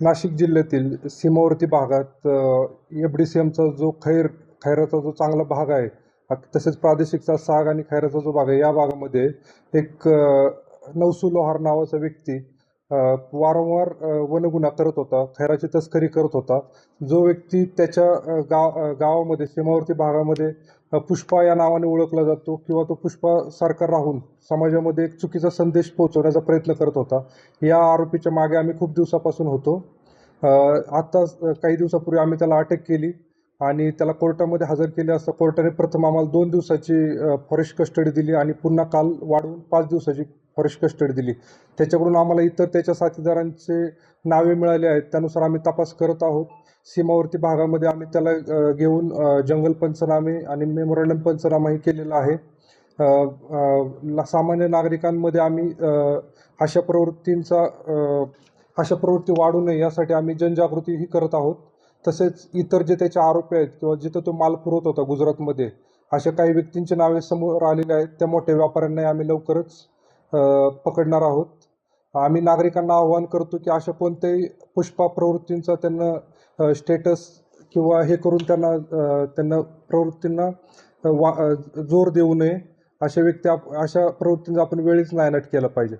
नाशिक जिल्ह्यातील सीमावर्ती भागात एफ डी सी एमचा जो खैर खैराचा जो चांगला भाग आहे तसेच प्रादेशिकचा साग आणि खैराचा जो भाग आहे या भागामध्ये एक नवसू लोहार नावाचा व्यक्ती वारंवार वनगुन्हा करत होता खैराची तस्करी करत होता. जो व्यक्ती त्याच्या गाव गावामध्ये सीमावर्ती भागामध्ये पुष्पा या नावाने ओळखला जातो किंवा तो पुष्पासारखा राहून समाजामध्ये एक चुकीचा संदेश पोहोचवण्याचा प्रयत्न करत होता या आरोपीच्या मागे आम्ही खूप दिवसापासून होतो. आत्ताच काही दिवसापूर्वी आम्ही त्याला अटक केली. आणि त्याला कोर्टामध्ये हजर केले असता कोर्टाने प्रथम आम्हाला दोन दिवसाची फॉरेस्ट कस्टडी दिली आणि पुन्हा काल वाढवून पाच दिवसाची फॉरेस्ट कस्टडी दिली. त्याच्याकडून आम्हाला इतर त्याच्या साथीदारांचे नावे मिळाले आहेत. त्यानुसार आम्ही तपास करत आहोत. सीमावर्ती भागामध्ये आम्ही त्याला घेऊन जंगल पंचनामे आणि मेमोरंडम पंचनामाही केलेला आहे. सामान्य नागरिकांमध्ये आम्ही अशा प्रवृत्तींचा अशा प्रवृत्ती वाढू नये यासाठी आम्ही जनजागृतीही करत आहोत. तसेच इतर जे त्याचे आरोपी आहेत किंवा जिथं तो माल पुरवत होता गुजरातमध्ये अशा काही व्यक्तींची नावे समोर आलेली आहेत. त्या मोठ्या व्यापाऱ्यांनाही आम्ही लवकरच पकडणार आहोत. आम्ही नागरिकांना आवाहन करतो की अशा कोणत्याही पुष्पा प्रवृत्तींचा त्यांना स्टेटस किंवा हे करून त्यांना त्यांना प्रवृत्तींना वा जोर देऊ नये. अशा व्यक्ती आप अशा प्रवृत्तींचा आपण वेळीच नायनाट केला पाहिजे.